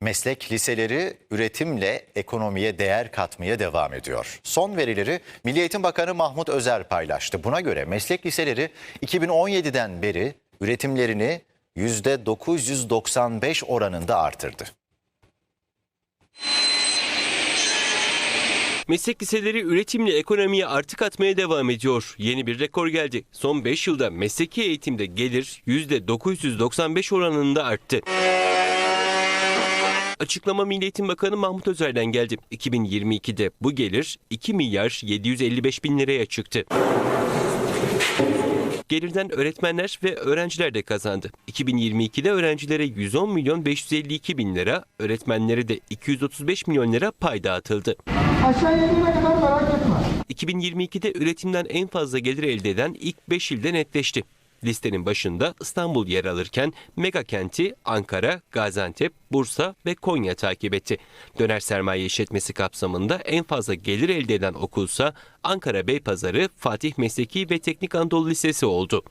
Meslek liseleri üretimle ekonomiye değer katmaya devam ediyor. Son verileri Milli Eğitim Bakanı Mahmut Özer paylaştı. Buna göre meslek liseleri 2017'den beri üretimlerini %995 oranında artırdı. Meslek liseleri üretimle ekonomiye artık atmaya devam ediyor. Yeni bir rekor geldi. Son 5 yılda mesleki eğitimde gelir %995 oranında arttı. Açıklama Milli Eğitim Bakanı Mahmut Özer'den geldi. 2022'de bu gelir 2 milyar 755 bin liraya çıktı. Gelirden öğretmenler ve öğrenciler de kazandı. 2022'de öğrencilere 110 milyon 552 bin lira, öğretmenlere de 235 milyon lira pay dağıtıldı. Aşağıya inene kadar merak etme. 2022'de üretimden en fazla gelir elde eden ilk 5 ilde netleşti. Listenin başında İstanbul yer alırken mega kenti Ankara, Gaziantep, Bursa ve Konya takip etti. Döner sermaye işletmesi kapsamında en fazla gelir elde eden okulsa Ankara Beypazarı Fatih Mesleki ve Teknik Anadolu Lisesi oldu.